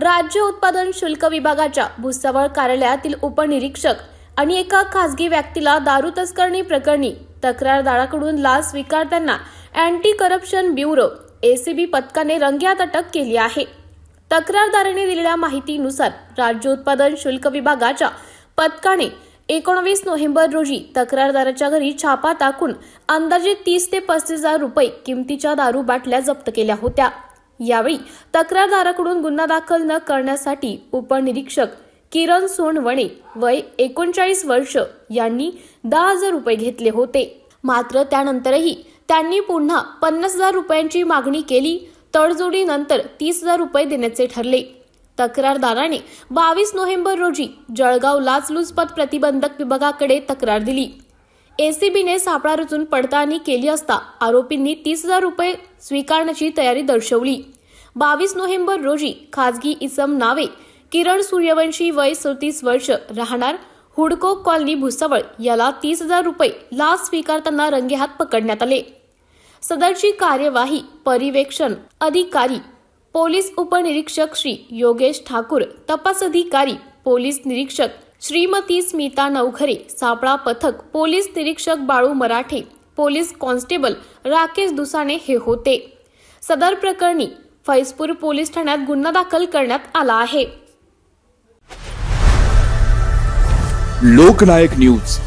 राज्य उत्पादन शुल्क विभागाच्या भुसावळ कार्यालयातील उपनिरीक्षक आणि एका खासगी व्यक्तीला दारू तस्करणी प्रकरणी तक्रारदाराकडून लाच स्वीकारताना अँटी करप्शन ब्युरो एसीबी पथकाने रंग्यात अटक केली आहे. तक्रारदाराने दिलेल्या माहितीनुसार राज्य उत्पादन शुल्क विभागाच्या पथकाने एकोणवीस नोव्हेंबर रोजी तक्रारदाराच्या घरी छापा टाकून अंदाजे तीस ते पस्तीस हजार रुपये किमतीच्या दारू बाटल्या जप्त केल्या होत्या. यावेळी तक्रारदाराकडून गुन्हा दाखल न करण्यासाठी उपनिरीक्षक किरण सोनवणे वय एकोणचाळीस वर्ष यांनी दहा हजार रुपये घेतले होते. मात्र त्यानंतरही त्यांनी पुन्हा पन्नास हजार रुपयांची मागणी केली. तडजोडीनंतर तीस हजार रुपये देण्याचे ठरले. तक्रारदाराने बावीस नोव्हेंबर रोजी जळगाव लाचलुचपत प्रतिबंधक विभागाकडे तक्रार दिली. एसीबीने सापळा रचून पडताळणी केली असता आरोपींनी तीस हजार रुपये स्वीकारण्याची तयारी दर्शवली. बावीस नोव्हेंबर रोजी खाजगी इसम नावे किरण सूर्यवंशी वय सदतीस वर्ष राहणार हुडको कॉलनी भुसावळ याला तीस हजार रुपये लाच स्वीकारताना रंगेहात पकडण्यात आले. सदरची कार्यवाही परिवेक्षण अधिकारी पोलीस उपनिरीक्षक श्री योगेश ठाकूर तपास अधिकारी पोलीस निरीक्षक श्रीमती स्मिता नवघरे सापळा पथक पोलीस निरीक्षक बाळू मराठे पोलीस कॉन्स्टेबल राकेश दुसाणे हे होते. सदर प्रकरणी फैजपूर पोलीस ठाण्यात गुन्हा दाखल करण्यात आला आहे. लोकनायक न्यूज.